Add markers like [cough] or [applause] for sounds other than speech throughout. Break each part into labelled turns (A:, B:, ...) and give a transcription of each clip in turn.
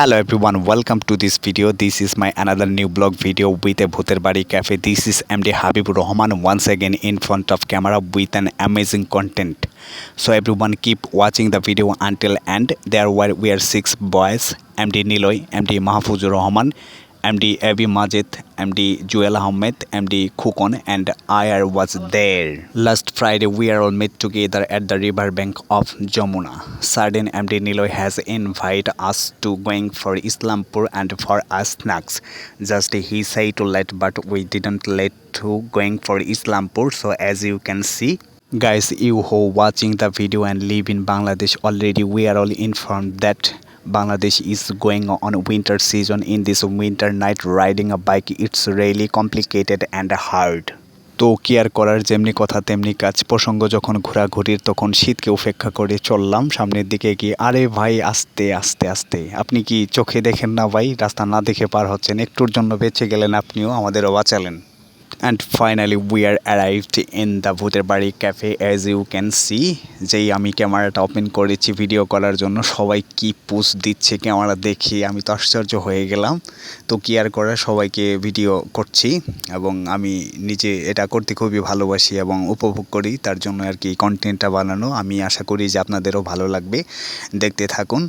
A: Hello everyone, welcome to this video. This is my another new blog video with a Bhuter Bari Cafe. This is MD Habib Rahman once again in front of camera with an amazing content. So everyone keep watching the video until end. There were we are six boys, MD Niloy, MD Mahfuzur Rahman, MD Abi Majid, MD Joel Ahmed, MD Khukon and I was there. Last Friday we are all met together at the river bank of Jamuna. Certain MD Niloy has invited us to going for Islampur and for us snacks. Just he said to let but we didn't let to going for Islampur so as you can see Guys, you who watching the video and live in Bangladesh already, we are all informed that Bangladesh is going on winter season. In this winter night, riding a bike it's really complicated and hard. তো কি আর করার যেমনি কথা তেমনি কাজ। প্রসঙ্গ যখন ঘোরাঘুরির তখন শীতকে উপেক্ষা করে চললাম। সামনের দিকে গিয়ে আরে ভাই আস্তে আস্তে আস্তে। আপনি কি চোখে দেখেন না ভাই? রাস্তা না দেখে পার হচ্ছেন। একটুর জন্য বেঁচে গেলেন আপনিও আমাদেরও বাঁচালেন। And finally we are arrived in the ভূতের বাড়ি cafe as you can see যেই আমি ক্যামেরাটা ওপেন করেছি ভিডিও করার জন্য সবাই কি পোস্ট দিচ্ছে ক্যামেরা দেখি আমি তো আশ্চর্য হয়ে গেলাম। তো কি আর করার সবাইকে ভিডিও করছি এবং আমি নিজে এটা করতে খুবই ভালোবাসি এবং উপভোগ করি, তার জন্য আর কি কন্টেন্টটা বানানো। আমি আশা করি যে আপনাদেরও ভালো লাগবে। দেখতে থাকুন।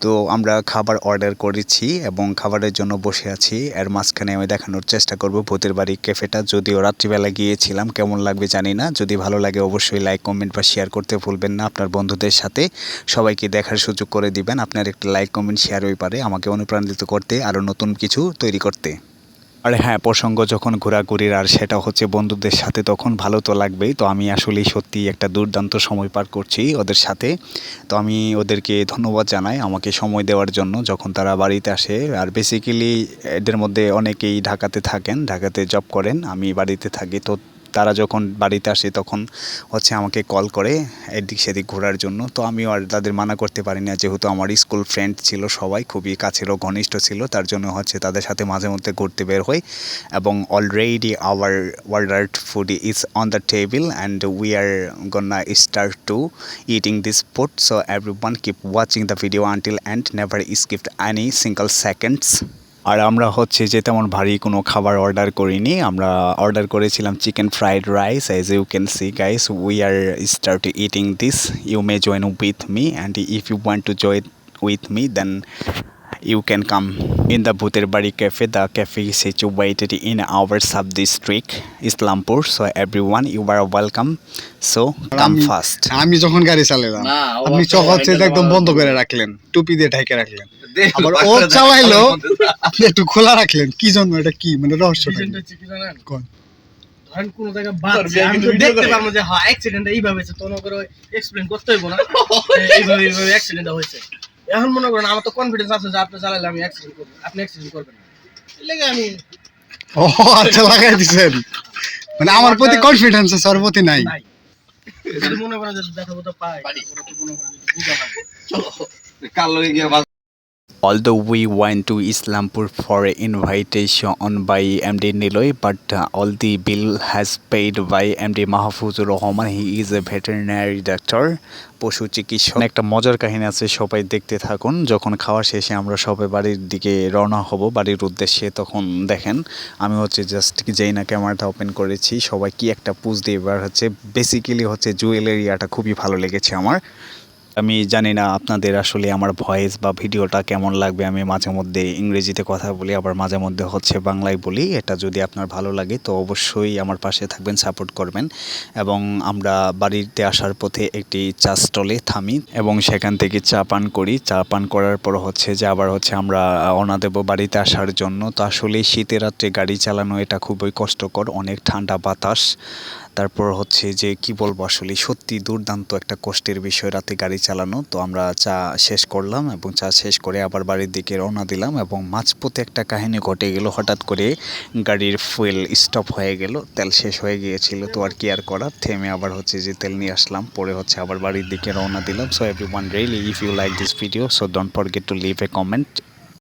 A: তো আমরা খাবার অর্ডার করেছি এবং খাবারের জন্য বসে আছি। এর মাঝখানে আমি দেখানোর চেষ্টা করব ভূতের বাড়ি ক্যাফেটা যদিও রাত্রিবেলা গিয়েছিলাম, কেমন লাগবে জানি না। যদি ভালো লাগে অবশ্যই লাইক কমেন্ট বা শেয়ার করতে ভুলবেন না আপনার বন্ধুদের সাথে। সবাইকে দেখার সুযোগ করে দিবেন। আপনার একটা লাইক কমেন্ট শেয়ার হয়ে পারে আমাকে অনুপ্রাণিত করতে, আরও নতুন কিছু তৈরি করতে। আর হ্যাঁ প্রসঙ্গ যখন ঘোরাঘুরির, আর সেটা হচ্ছে বন্ধুদের সাথে তখন ভালো তো লাগবেই। তো আমি আসলে সত্যি একটা দুর্দান্ত সময় পার করছি ওদের সাথে। তো আমি ওদেরকে ধন্যবাদ জানাই আমাকে সময় দেওয়ার জন্য যখন তারা বাড়িতে আসে। আর বেসিক্যালি এদের মধ্যে অনেকেই ঢাকাতে থাকেন, ঢাকাতে জব করেন, আমি বাড়িতে থাকি। তো তারা যখন বাড়িতে আসে তখন হচ্ছে আমাকে কল করে এদিক সেদিক ঘোরার জন্য। তো আমিও আর তাদের মানা করতে পারি না, যেহেতু আমার স্কুল ফ্রেন্ড ছিল সবাই, খুবই কাছেরও ঘনিষ্ঠ ছিল, তার জন্য হচ্ছে তাদের সাথে মাঝে মধ্যে ঘুরতে বের হই এবং already our world art food is on the table and we are gonna start to eating this food so everyone keep watching the video until and never skip any single seconds আর আমরা হচ্ছে যে তেমন ভারী কোনো খাবার order করিনি। আমরা order করেছিলাম chicken fried rice as you can see guys we are start eating this you may join with me and if you want to join with me then you can come in the Bhuter Bari Cafe. The cafe is situated in our sub-district, Islampur. So everyone, you are welcome. So come fast.
B: আমি যখন গাড়ি চালালাম আপনি হচ্ছে
C: handle
B: একদম বন্ধ করে রাখলেন টুপি দিয়ে ঢেকে রাখলেন আবার ও চালাইলো। আপনি একটু খোলা রাখলেন কি জন্য এটা কি মানে রহস্যটা? কোন?
D: ধরেন কোনো জায়গায়
C: তোর
D: আমি তো দেখতে পারব যে হ্যাঁ accident এইভাবে হয়েছে, তো মনে করো করতে হইবো না, [laughs] এইভাবে এইভাবে accident হয়েছে। এখন মনে করেন আমার তো কনফিডেন্স আছে যে আপনি চালালে আমি অ্যাক্সিডেন্ট করব আপনি অ্যাক্সিডেন্ট করবেন না। লেগে আমি
B: ও আচ্ছা লাগাই দিছেন। মানে আমার প্রতি কনফিডেন্স আছে ওর প্রতি নাই।
D: মনে করেন যে দেখা তো পাই মনে করেন যে বুঝা লাগে।
C: গিয়ে
A: Although we went to Islampur for invitation by MD Niloy, but uh, all the bill has paid by MD Mahfuzur Rahman. He is a veterinary doctor. পশু চিকিৎসক একটা মজার কাহিনী আছে সবাই দেখতে থাকুন যখন খাওয়া শেষে আমরা সবাই বাড়ির দিকে রওনা হব বাড়ির উদ্দেশ্যে তখন দেখেন আমি হচ্ছে জাস্ট যেই না ক্যামেরাটা ওপেন করেছি সবাই কি একটা পুজ দিয়ে এবার হচ্ছে বেসিক্যালি হচ্ছে জুয়েলারিয়াটা খুবই ভালো লেগেছে আমার আমি জানি না আপনাদের আসলে আমার ভয়েস বা ভিডিওটা কেমন লাগবে। আমি মাঝে মধ্যে ইংরেজিতে কথা বলি, আবার মাঝে মধ্যে হচ্ছে বাংলায় বলি। এটা যদি আপনার ভালো লাগে তো অবশ্যই আমার পাশে থাকবেন, সাপোর্ট করবেন। এবং আমরা বাড়িতে আসার পথে একটি চা স্টলে থামি এবং সেখান থেকে চা পান করি। চা পান করার পর হচ্ছে যে আবার হচ্ছে আমরা অনা দেব বাড়িতে আসার জন্য। তো আসলে শীতের রাত্রে গাড়ি চালানো এটা খুবই কষ্টকর, অনেক ঠান্ডা বাতাস। তারপর হচ্ছে যে, কি বলব আসলে, সত্যি দুর্দান্ত একটা কষ্টের বিষয় রাতে গাড়ি চালানো। তো আমরা চা শেষ করলাম এবং চা শেষ করে আবার বাড়ির দিকে রওনা দিলাম এবং মাঝপথে একটা কাহিনী ঘটে গেল। হঠাৎ করে গাড়ির ফুয়েল স্টপ হয়ে গেল, তেল শেষ হয়ে গিয়েছিল। তো আর কি আর করার? থেমে আবার হচ্ছে যে, তেল নিয়ে আসলাম। পরে হচ্ছে আবার বাড়ির দিকে রওনা দিলাম। So everyone really if you like this video so don't forget to leave a comment